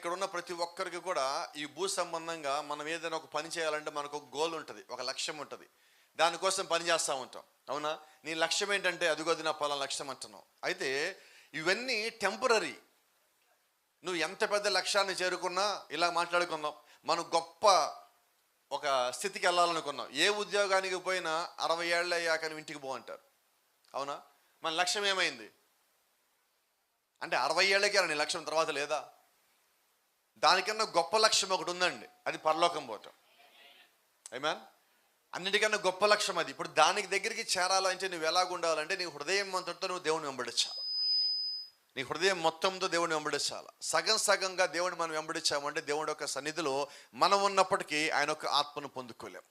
ఇక్కడ ఉన్న ప్రతి ఒక్కరికి కూడా ఈ భూ సంబంధంగా మనం ఏదైనా ఒక పని చేయాలంటే మనకు ఒక గోల్ ఉంటుంది ఒక లక్ష్యం ఉంటుంది. దానికోసం పని చేస్తూ ఉంటాం. అవునా? నీ లక్ష్యం ఏంటంటే అదిగోది నా పలానా లక్ష్యం అంటున్నావు. అయితే ఇవన్నీ టెంపరీ నువ్వు ఎంత పెద్ద లక్ష్యాన్ని చేరుకున్నా ఇలా మాట్లాడుకుందాం. మనం గొప్ప ఒక స్థితికి వెళ్ళాలనుకున్నాం. ఏ ఉద్యోగానికి పోయినా అరవై ఏళ్ళు అయ్యాక నువ్వు ఇంటికి పో అంటారు. అవునా? మన లక్ష్యం ఏమైంది? అంటే అరవై ఏళ్ళకే నీ లక్ష్యం తర్వాత లేదా? దానికన్నా గొప్ప లక్ష్యం ఒకటి ఉందండి. అది పరలోకం పోవటం. ఐమా అన్నిటికన్నా గొప్ప లక్ష్యం అది. ఇప్పుడు దానికి దగ్గరికి చేరాలంటే నువ్వు ఎలాగ ఉండాలంటే నీ హృదయం అంతటితో నువ్వు దేవుని వెంబడించాలి. నీ హృదయం మొత్తంతో దేవుని వెంబడించాలి. సగం సగంగా దేవుని మనం వెంబడించామంటే దేవుడి యొక్క సన్నిధిలో మనం ఉన్నప్పటికీ ఆయన యొక్క ఆత్మను పొందుకోలేం.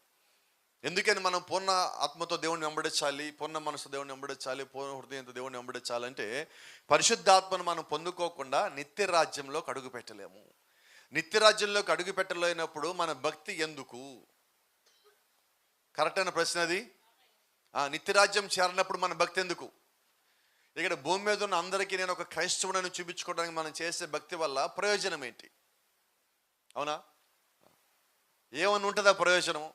ఎందుకని మనం పూర్ణ ఆత్మతో దేవుని వెంబడించాలి పూర్ణ మనసు దేవుని వెంబడించాలి పూర్ణ హృదయంతో దేవుని వెంబడించాలంటే పరిశుద్ధాత్మను మనం పొందుకోకుండా నిత్య రాజ్యంలో అడుగు పెట్టలేము. నిత్యరాజ్యంలోకి అడుగు పెట్టలేనప్పుడు మన భక్తి ఎందుకు? కరెక్ట్ అయిన ప్రశ్న అది. ఆ, నిత్యరాజ్యం చేరినప్పుడు మన భక్తి ఎందుకు? ఇక్కడ భూమి మీద ఉన్న అందరికీ నేను ఒక క్రైస్తవుడని చూపించుకోవడానికి మనం చేసే భక్తి వల్ల ప్రయోజనం ఏంటి? అవునా? ఏమని ఉంటుందా ప్రయోజనం?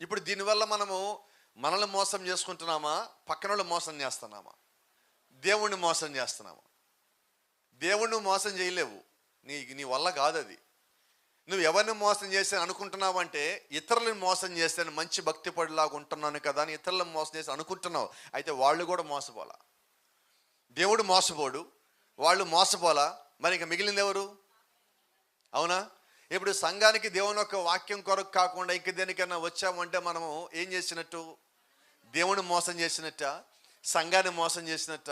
ఇప్పుడు దీనివల్ల మనము మనల్ని మోసం చేసుకుంటున్నామా? పక్కన వాళ్ళు మోసం చేస్తున్నామా? దేవుణ్ణి మోసం చేస్తున్నామా? దేవుణ్ణి మోసం చేయలేవు. నీ నీ వల్ల కాదు అది నువ్వు ఎవరిని మోసం చేస్తే అనుకుంటున్నావంటే ఇతరులను మోసం చేస్తే మంచి భక్తి పడిలాగా ఉంటున్నాను కదా అని ఇతరులను మోసం చేసి అనుకుంటున్నావు. అయితే వాళ్ళు కూడా మోసపోలా దేవుడు మోసపోడు. వాళ్ళు మోసపోలా మరి ఇంకా మిగిలింది ఎవరు? అవునా? ఇప్పుడు సంఘానికి దేవుని యొక్క వాక్యం కొరకు కాకుండా ఇంక దేనికన్నా వచ్చామంటే మనము ఏం చేసినట్టు? దేవుని మోసం చేసినట్ట? సంఘాన్ని మోసం చేసినట్ట?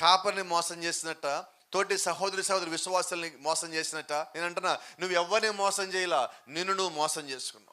కాపరిని మోసం చేసినట్ట? తోటి సహోదరి సహోదరి విశ్వాసాలని మోసం చేసినట్ట? నేను అంటున్నా నువ్వు ఎవరిని మోసం చేయలా నిన్ను నువ్వు మోసం చేసుకున్నావు.